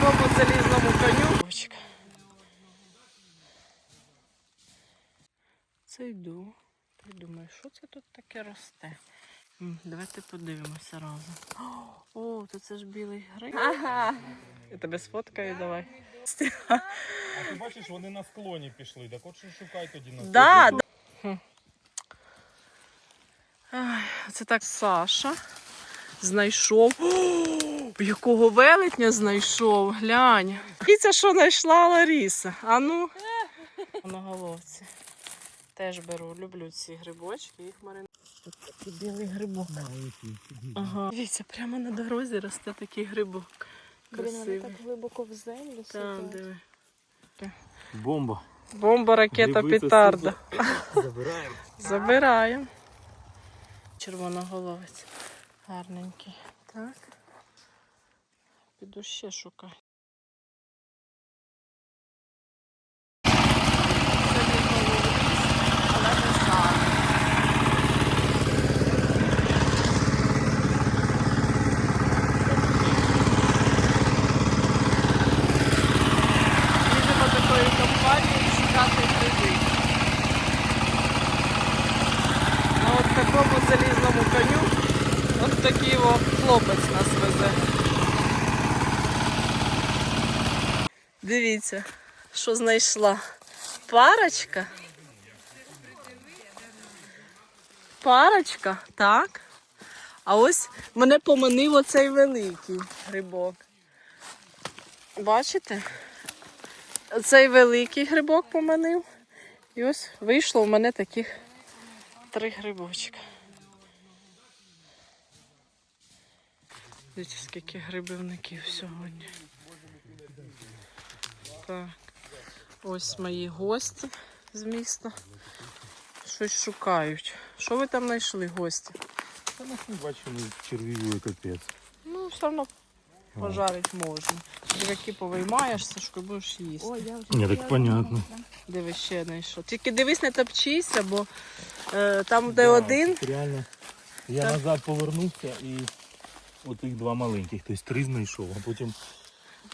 такому залізному коню. Це йду. Та й думаю, що це тут таке росте? Давайте подивимося разом. О, то це ж білий гриб. Ага. Я тебе сфоткаю, давай. А ти бачиш, вони на склоні пішли. Так от що шукай тоді на Да, склоні. да. Це так Саша знайшов. О, якого велетня знайшов, глянь. І це що знайшла Ларіса? А ну. На головці. Теж беру, люблю ці грибочки, їх марину. Тут такий білий грибок. Ага. Дивіться, прямо на дорозі росте такий грибок. Блін, вони так глибоко в землю Там, сидять. диви. Бомба. Бомба, ракета, Гриби петарда. Забираємо. Забираємо. Червоноголовець. Гарненький. Так. Піду ще шукати. Це мій головний, але не зараз. Їдемо такою компанією шукати гриби. На от такому залізному коню от такий о хлопець нас везе. Дивіться, що знайшла. Парочка. Парочка, так. А ось мене поманив оцей великий грибок. Бачите? Цей великий грибок поманив. І ось вийшло у мене таких три грибочка. Дивіться, скільки грибівників сьогодні. Так. Ось мої гості з міста. Щось шукають. Що ви там знайшли, гості? Та нас не бачимо червівою капець. Ну, все одно пожарити можна. Які повиймаєш, Сашко, будеш їсти. Ой, я вже Ні, так понятно. Дивись, ще знайшов. Тільки дивись, не топчися, бо е, там, де Да, один, Реально. Я Так. назад повернувся і отих два маленьких, тобто три знайшов, а потім.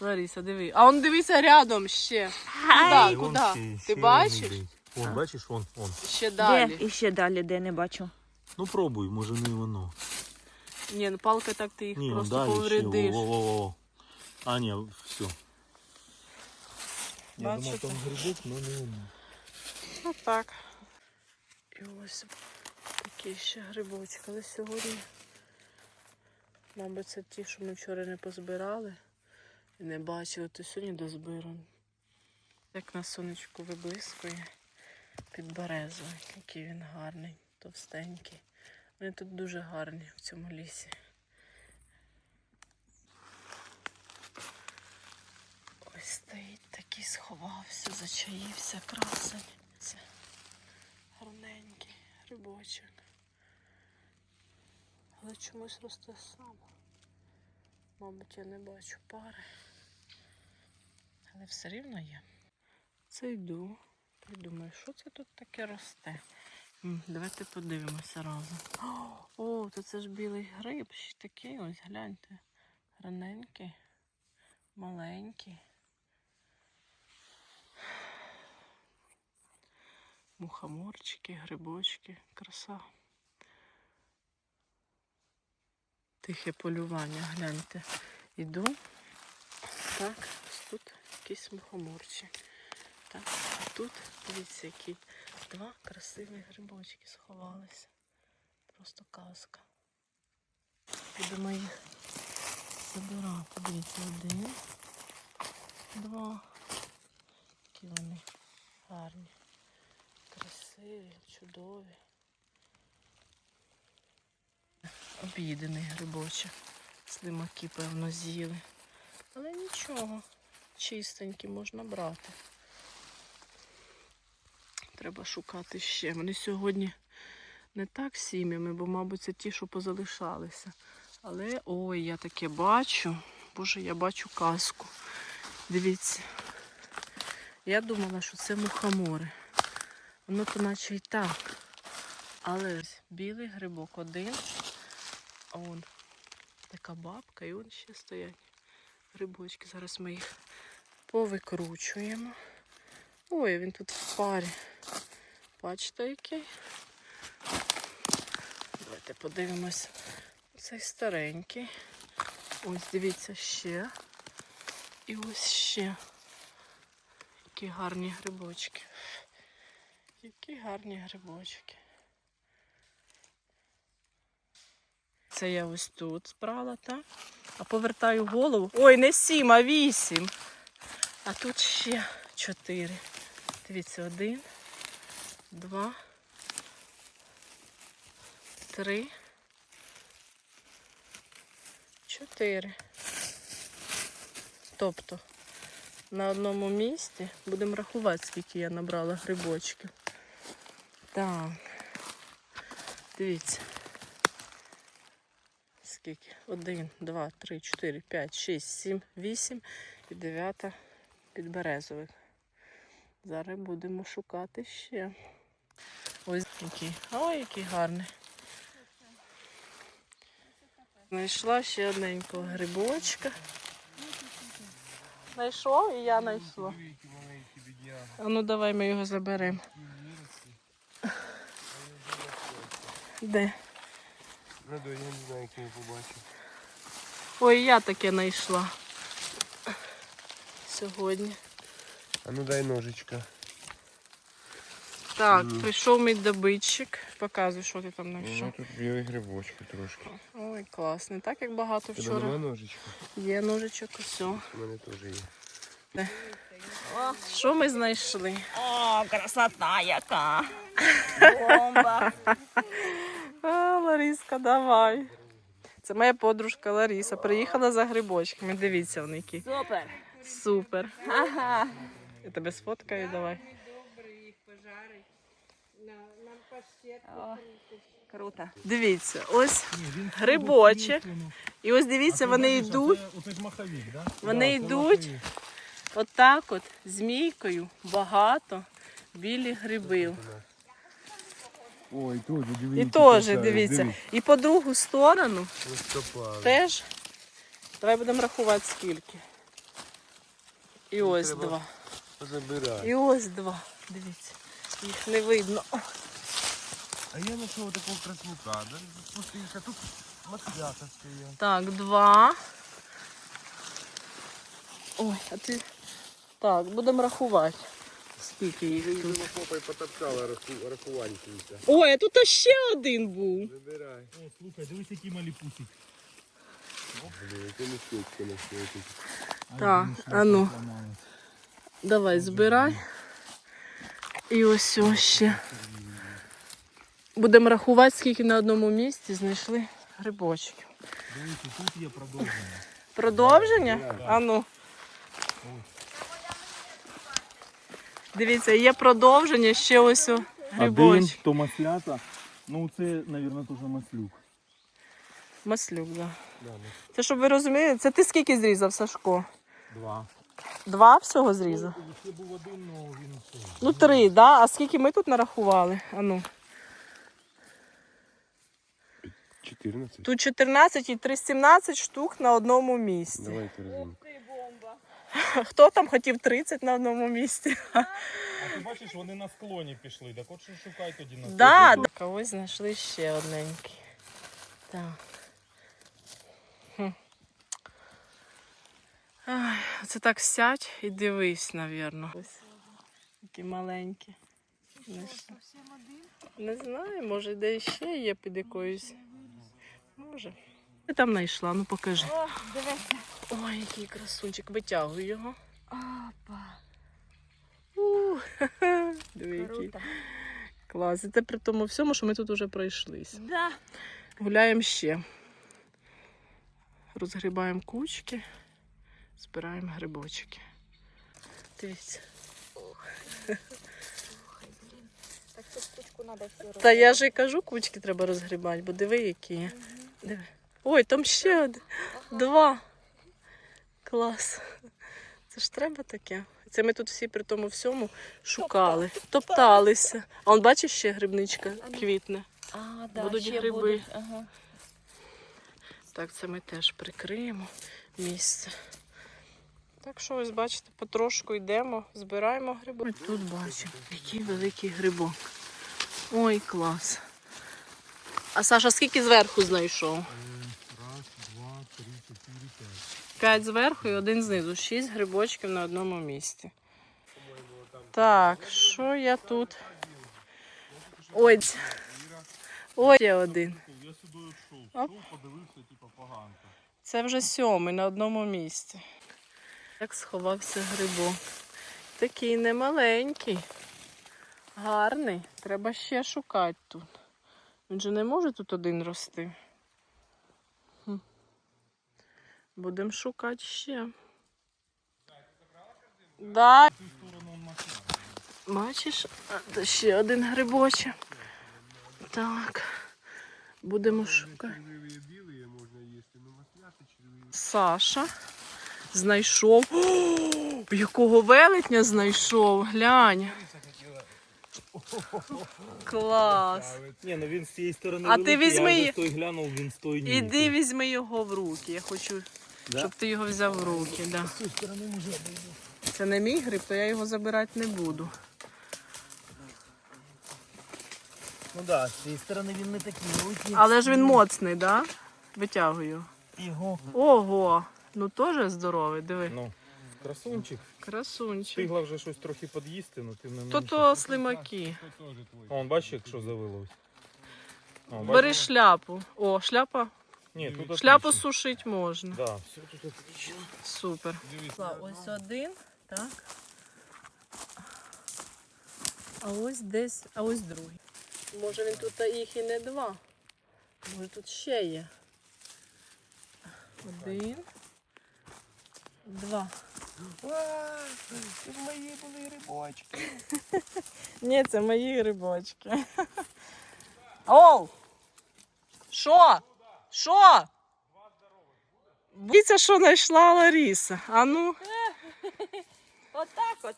Лариса, диви. А он дивися рядом ще. Ай, Куди? Вон ще- Ти ще бачиш? один. Вон, бачиш, вон, вон. Ще Де? далі. І ще далі, де не бачу. Ну пробуй, може не воно. Ні, ну палка так ти їх Ні, просто далі ще. повредиш. Во, во, во, во. А, ні, все. Я думав, Бачите? там грибок, але не воно. Ну так. І ось такі ще грибочки. Але сьогодні, мабуть, це ті, що ми вчора не позбирали не бачили, то сьогодні дозбирані. Як на сонечку виблискує під березою, який він гарний, товстенький. Вони тут дуже гарні в цьому лісі. Ось стоїть такий, сховався, зачаївся, красень. Це гарненький грибочок. Але чомусь росте сам. Мабуть, я не бачу пари. Але все рівно є. Це йду. Та й думаю, що це тут таке росте? Давайте подивимося разом. О, то це ж білий гриб, ще такий ось, гляньте. Раненький, маленький. Мухоморчики, грибочки, краса. Тихе полювання, гляньте. Іду. Так, ось тут якийсь мухоморчик. Так, а тут, дивіться, які два красиві грибочки сховалися. Просто казка. Будемо їх забирати. Дивіться, один, два. Які вони гарні, красиві, чудові. Об'їдений грибочок. Слимаки, певно, з'їли. Але нічого, чистенькі можна брати. Треба шукати ще. Вони сьогодні не так сім'ями, бо, мабуть, це ті, що позалишалися. Але ой, я таке бачу. Боже, я бачу казку. Дивіться. Я думала, що це мухомори. Воно то наче і так. Але ось білий грибок один. А вон така бабка, і вон ще стоять грибочки. Зараз ми їх повикручуємо. Ой, він тут в парі. Бачите, який? Давайте подивимось. Цей старенький. Ось дивіться ще. І ось ще. Які гарні грибочки. Які гарні грибочки. Це я ось тут збрала, так? А повертаю голову. Ой, не сім, а вісім. А тут ще чотири. Дивіться, один, два, три, чотири. Тобто на одному місці будемо рахувати, скільки я набрала грибочків. Так. Дивіться. Скільки? Один, два, три, чотири, п'ять, шість, сім, вісім і дев'ята підберезових. Зараз будемо шукати ще. Ось який. Ой, який гарний. Знайшла ще одненького грибочка. Знайшов і я знайшла. А ну давай ми його заберемо. Де? Я не знаю, як я побачив. Ой, я таке знайшла. Сьогодні. А ну дай ножичка. Так, Мгм. прийшов мій добитчик. Показуй, що ти там знайшов. Ну тут білі грибочки трошки. Ой, клас. Не так, як багато Тебе вчора. нема ножичка? Є ножичок, усе. У мене теж є. Що ми знайшли? О, красота яка. Бомба. А, Лариска, давай. Це моя подружка Лариса. Приїхала за грибочками. Дивіться, вони які. Супер. Супер. Ага. Я тебе сфоткаю, давай. Нам О, круто. Дивіться, ось грибочок. І ось дивіться, вони йдуть. Вони йдуть. Отак от змійкою багато білих грибів. Ой, теж дивіться. І теж, дивіться. І по другу сторону теж. Давай будемо рахувати скільки. І ось треба- два. Забирай. І ось два. Дивіться. Їх не видно. А я знайшов такого краснука. Да? Спустився, тут маслята стоять. Так, два. Ой, а ти. Так, будемо рахувати. Скільки їх тут. Попой потоптала рахувальниця. Ой, а тут ще один був. Забирай. О, слухай, дивись, який маліпусик. Блін, яке містечко на. Так, а ну. Давай, збирай. І ось ось ще. Будемо рахувати, скільки на одному місці знайшли грибочків. Дивіться, тут є продовження. Продовження? А ну. Дивіться, є продовження, ще ось о грибочки. то маслята. Ну це, мабуть, теж маслюк. Маслюк, да. Да, Це щоб ви розуміли, це ти скільки зрізав, Сашко? Два. Два всього зрізав? Ще був один, але він все. Ну три, да? А скільки ми тут нарахували? А ну. 14. Тут 14 і 3 17 штук на одному місці. Давайте разом. Хто там хотів 30 на одному місці? А ти бачиш, вони на склоні пішли. Так от що шукай тоді на Да, склоні. да. Ось знайшли ще одненький. Так. Ай, це так сядь і дивись, навірно. Ось такі маленькі. Знайшла. Не знаю, може де ще є під якоюсь. Може. Ти там знайшла, ну покажи. О, дивися. Ой, який красунчик, витягуй його. Опа. У, Диви, який клас. І це при тому всьому, що ми тут вже пройшлися. Да. Гуляємо ще. Розгрібаємо кучки, збираємо грибочки. Дивіться. Так цю штучку треба все Та я ж і кажу, кучки треба розгрібати, бо диви, які є. Диви. Ой, там ще один. Два. Клас. Це ж треба таке. Це ми тут всі при тому всьому шукали, топталися. А он бачиш ще грибничка квітне. А, да, Будуть ще гриби. будуть. Ага. Так, це ми теж прикриємо місце. Так що ось бачите, потрошку йдемо, збираємо гриби. Тут бачимо, який великий грибок. Ой, клас. А Саша скільки зверху знайшов? Раз, два, три, чотири, п'ять. П'ять зверху і один знизу. Шість грибочків на одному місці. Так, що я тут? Ой, ць- ой, ще один. Я сюди йшов, подивився, типу, поганка. Це вже сьомий на одному місці. Як сховався грибок. Такий немаленький. Гарний. Треба ще шукати тут. Він же не може тут один рости. Будемо шукати ще. Да. Бачиш, ще один грибочок. Так. Будемо шукати. Ну. Саша знайшов. О, якого велетня знайшов. Глянь. Клас. Ні, ну він з цієї сторони А ти візьми я той глянув, він з той ні. Іди візьми його в руки. Я хочу, Да? щоб ти його взяв в руки. Да. Це не мій гриб, то я його забирати не буду. Ну так, з цієї сторони він не такий великий. Але ж він моцний, да? Витягую. Його. Ого! Ну теж здоровий, диви. Ну, красунчик. Красунчик. Встигла вже щось трохи під'їсти, ну тим не менше. То то слимаки. Це. Он, бачиш, якщо завилось. О, Бери бачиш? шляпу. О, шляпа. Ні, тут Шляпу отлично. сушити можна. Да, все тут отлично. Супер. Ось один, так. А ось десь, а ось другий. Може він тут їх і не два. Може тут ще є. Один. Два. Це ж мої були рибочки. Ні, це мої грибочки. Оу! Що? Що? Дивіться, що знайшла Ларіса. А ну. Отак от.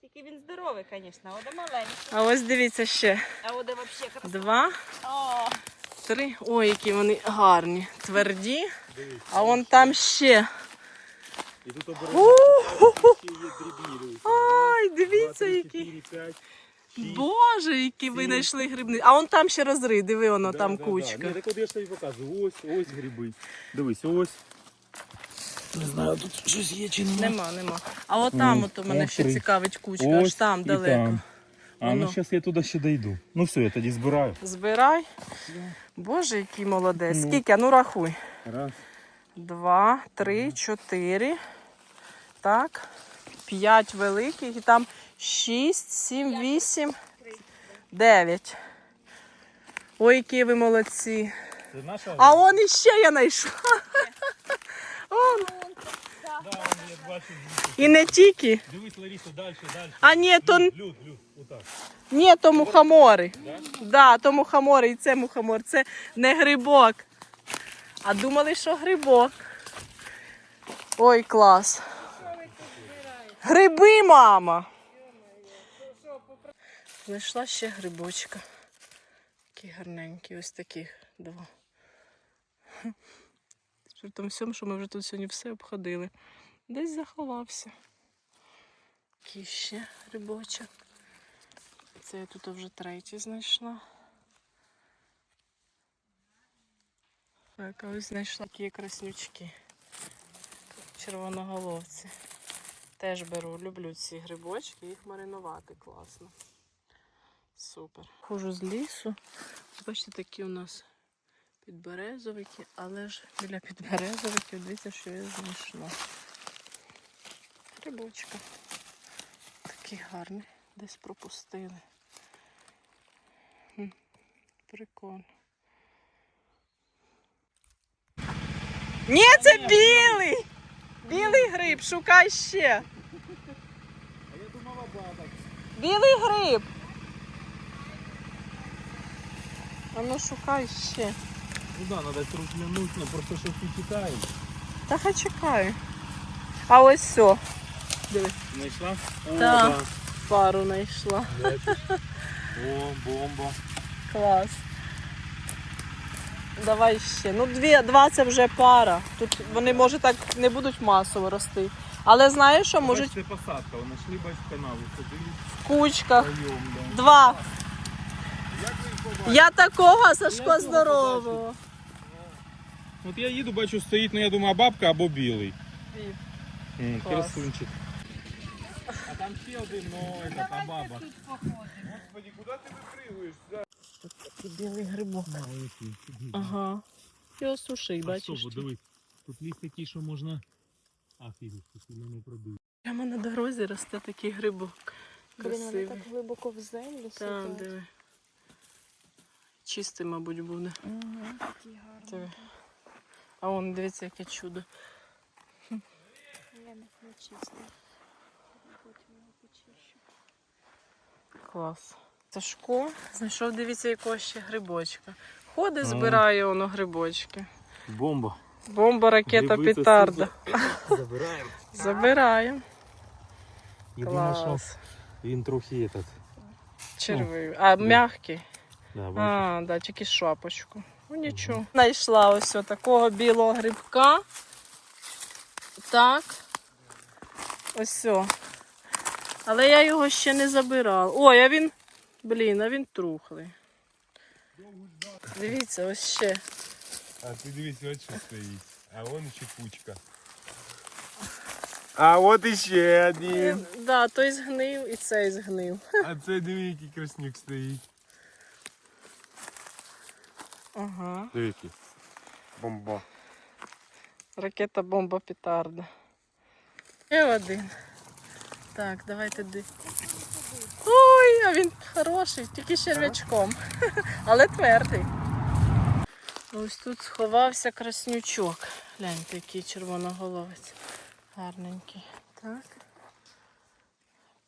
Тільки він здоровий, звісно, а оде маленький. А ось дивіться ще. А оде взагалі красиво. Два, О, три. Ой, які вони гарні. Тверді. А вон там ще. І тут є дрібні. Ай, дивіться, які. Боже, які ви знайшли грибни. А вон там ще розрий, диви, воно Да, там да, кучка. Да. Ні, так от я ж тобі показую. Ось, ось гриби. Дивись, ось. Не знаю, тут щось є чи нема. Нема, нема. А от там от мене ще цікавить кучка, аж там і далеко. там. А Воно. ну зараз я туди ще дойду. Ну все, я тоді збираю. Збирай. Боже, який молодець. Ну. Скільки? А ну рахуй. Раз. Два, три, чотири. Так. П'ять великих і там шість, сім, вісім, дев'ять. Ой, які ви молодці. А он іще я знайшла. Он. Да. І не тільки. Дивись, Лариса, далі, далі. А ні, то, Люд, люд, отак. ні, то мухомори. Да, то мухомори, і це мухомор. Це не грибок. А думали, що грибок. Ой, клас. Гриби, мама. Знайшла ще грибочка. Такі гарненькі, ось таких два. При тому всьому, що ми вже тут сьогодні все обходили. Десь заховався. Який ще грибочок. Це я тут вже третій знайшла. А ось знайшла такі краснючки. Червоноголовці. Теж беру, люблю ці грибочки, їх маринувати класно. Супер. Хожу з лісу. Бачите, такі у нас підберезовики, але ж біля підберезовиків дивіться, що я знайшла. Грибочка. Такий гарний. Десь пропустили. Прикольно. Ні, це білий! Білий гриб, шукай ще. А я думала, бабак. Білий гриб. А ну шукай ще. Ну да, треба трухлянуть, ну просто що ти тікаєш. Та хай чекаю. А ось все. Диви, Знайшла? Так. пару знайшла. Бачиш? О, бомба. Клас. Давай ще. Ну, дві, два це вже пара. Тут вони, може, так не будуть масово рости. Але знаєш що, можуть Це посадка, вони йшли бач канаву, ходили в кучках. вдвоєм, да. Два. Я такого, Сашко, здорового. От я їду, бачу, стоїть, ну я думаю, бабка або білий. М, Клас. Красунчик. А там ще один, ну, это, та баба. Господи, куди ти випригуєш? Такий білий грибок. Ага. Його суший, бачиш. Особо, дивись. Тут ліс такий, що можна... Афігеть, тут не пробив. Прямо на дорозі росте такий грибок. Блін, вони так глибоко в землю Так, диви. Чистий, мабуть, буде. Угу, такі гарні. Диви. А вон, дивіться, яке чудо. Я не, почищу. Клас. Сашко знайшов, дивіться, якого ще грибочка. Ходить, Ну. збирає воно грибочки. Бомба. Бомба, ракета, Гриби петарда. Забираємо. Забираємо. Єдине, що Клас. він трохи этот. Червивий. А, м'який. Да, бачиш. А, да, тільки шапочку. Ну нічого. Знайшла ось такого білого грибка. Так. Ось. о. Але я його ще не забирала. Ой, а він. Блін, а він трухлий. Дивіться, ось ще. А ти дивись, от що стоїть. А вон ще кучка. А от іще один. Він, да, той згнив і цей згнив. А це диви, який краснюк стоїть. Ага. Дивіться. Бомба. Ракета бомба петарда. Ще один. Так, давайте ди. Ой, а він хороший, тільки черв'ячком. Але твердий. Ось тут сховався краснючок. Гляньте, який червоноголовець. Гарненький. Так.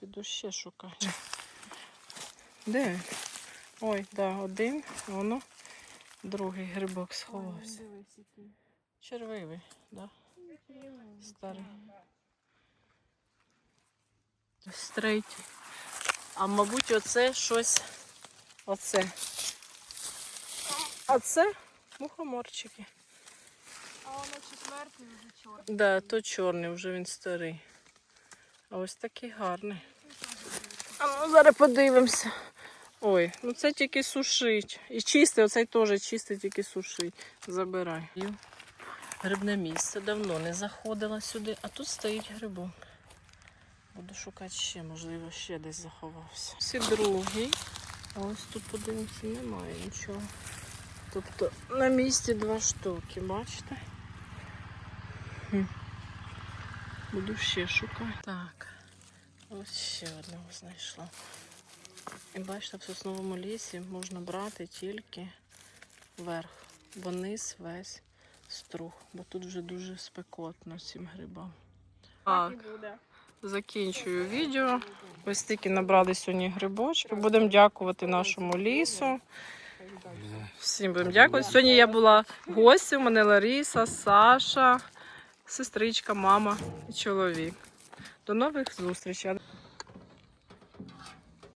Піду ще шукати. Де? Ой, да, один, воно другий грибок сховався. Червивий, да? Старий. Третій. А мабуть, оце щось. Оце. А це мухоморчики. А воно четвертий вже чорний. Да, то чорний, вже він старий. А ось такий гарний. А ну зараз подивимося. Ой, ну це тільки сушить. І чистий, оцей теж чистий, тільки сушить. Забирай. Грибне місце. Давно не заходила сюди, а тут стоїть грибок. Буду шукати ще, можливо, ще десь заховався. І другий. А ось тут подивимося, немає нічого. Тобто на місці два штуки, бачите? Хм. Буду ще шукати. Так, ось ще одного знайшла. І бачите, в сосновому лісі можна брати тільки верх, бо низ весь струх, бо тут вже дуже спекотно цим грибам. Так, Так і буде. Закінчую відео. Ось тільки набрали сьогодні грибочки. Будемо дякувати нашому лісу. Всім будемо дякувати. Сьогодні я була гостем, у мене Лариса, Саша, сестричка, мама і чоловік. До нових зустрічей.